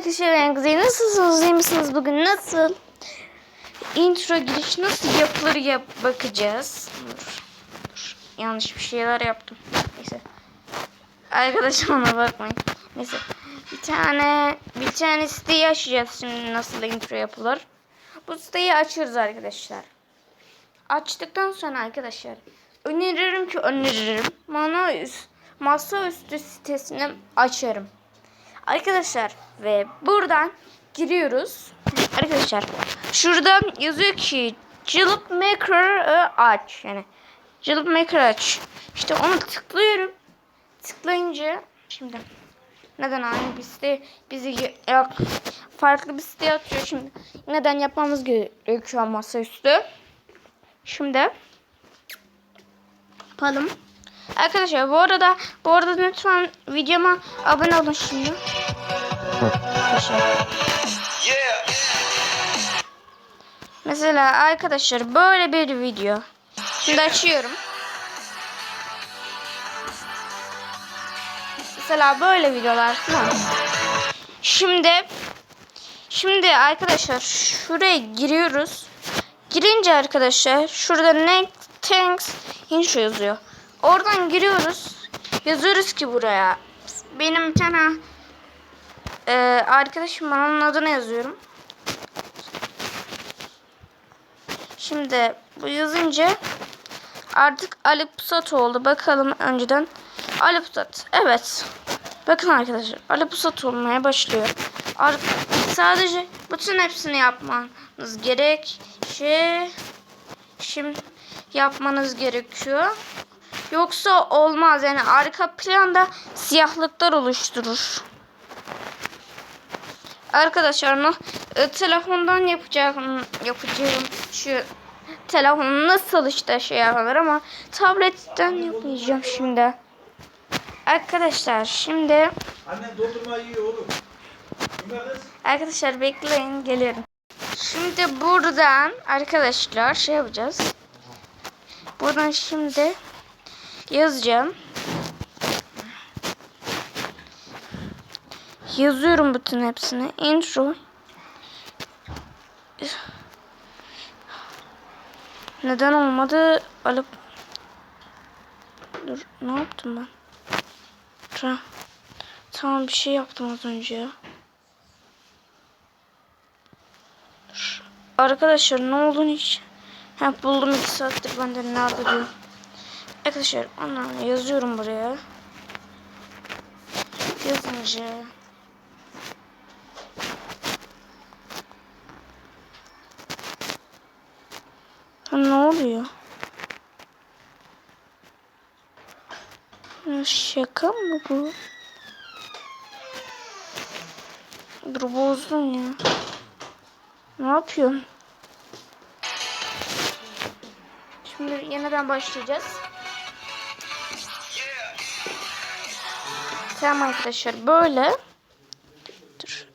Arkadaşlar ben Kuzey nasılsınız? İyi misiniz bugün? Nasıl? Intro giriş nasıl yapılır yap bakacağız. Dur. Dur. Yanlış bir şeyler yaptım. Neyse. Arkadaşlar ona bakmayın. Neyse. Bir tane bir tane siteyi açacağız şimdi nasıl intro yapılır. Bu siteyi açıyoruz arkadaşlar. Açtıktan sonra arkadaşlar öneririm ki öneririm. Bana üst, masaüstü sitesini açarım. Arkadaşlar ve buradan giriyoruz. Arkadaşlar şuradan yazıyor ki Jilip Maker'ı aç. Yani Jilip Maker aç. İşte onu tıklıyorum. Tıklayınca şimdi neden aynı bir site bizi yok farklı bir site atıyor şimdi. Neden yapmamız gerekiyor masaüstü. Şimdi yapalım. Arkadaşlar bu arada bu arada lütfen videoma abone olun şimdi. Mesela arkadaşlar böyle bir video. Şimdi açıyorum. Mesela böyle videolar. Şimdi şimdi arkadaşlar şuraya giriyoruz. Girince arkadaşlar şurada ne thanks intro yazıyor. Oradan giriyoruz. Yazıyoruz ki buraya. Benim bir tane e, arkadaşım var, onun adını yazıyorum. Şimdi bu yazınca artık Ali Pusat oldu. Bakalım önceden. Ali Pusat. Evet. Bakın arkadaşlar. Ali Pusat olmaya başlıyor. Ar sadece bütün hepsini yapmanız gerek. Şey, şimdi yapmanız gerekiyor. Yoksa olmaz. Yani arka planda siyahlıklar oluşturur. Arkadaşlar e, telefondan yapacağım yapacağım şu telefonu nasıl işte şey yapılır ama tabletten yapacağım şimdi. Arkadaşlar şimdi Anne dondurma yiyor oğlum. Arkadaşlar bekleyin geliyorum. Şimdi buradan arkadaşlar şey yapacağız. Buradan şimdi yazacağım. Yazıyorum bütün hepsini. Intro. Neden olmadı? Alıp Dur, ne yaptım ben? Tra- Tamam bir şey yaptım az önce ya. Arkadaşlar ne olduğunu hiç ha, buldum iki saattir ben de nerede diyor. Arkadaşlar onu yazıyorum buraya. Yazınca Ha, ne oluyor? Ya şaka mı bu? Dur bozdun ya. Ne yapıyorsun? Şimdi yeniden başlayacağız. Tamam arkadaşlar böyle. Dur.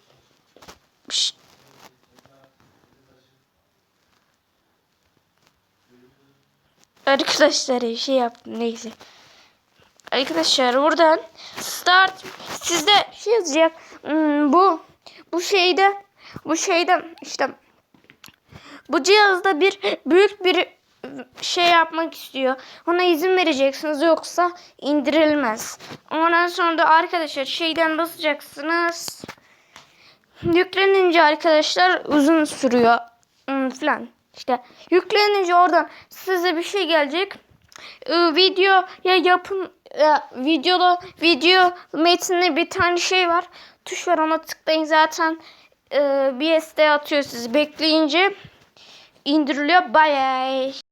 Arkadaşlar bir şey yaptım neyse. Arkadaşlar buradan start sizde şey yazacak. Hmm, bu bu şeyde bu şeyde işte bu cihazda bir büyük bir şey yapmak istiyor. Ona izin vereceksiniz yoksa indirilmez. Ondan sonra da arkadaşlar şeyden basacaksınız. Yüklenince arkadaşlar uzun sürüyor hmm, falan. İşte yüklenince oradan size bir şey gelecek. Ee, video ya yapın ya, videoda video metninde bir tane şey var. Tuş var ona tıklayın zaten e, site atıyor sizi bekleyince indiriliyor. Bye.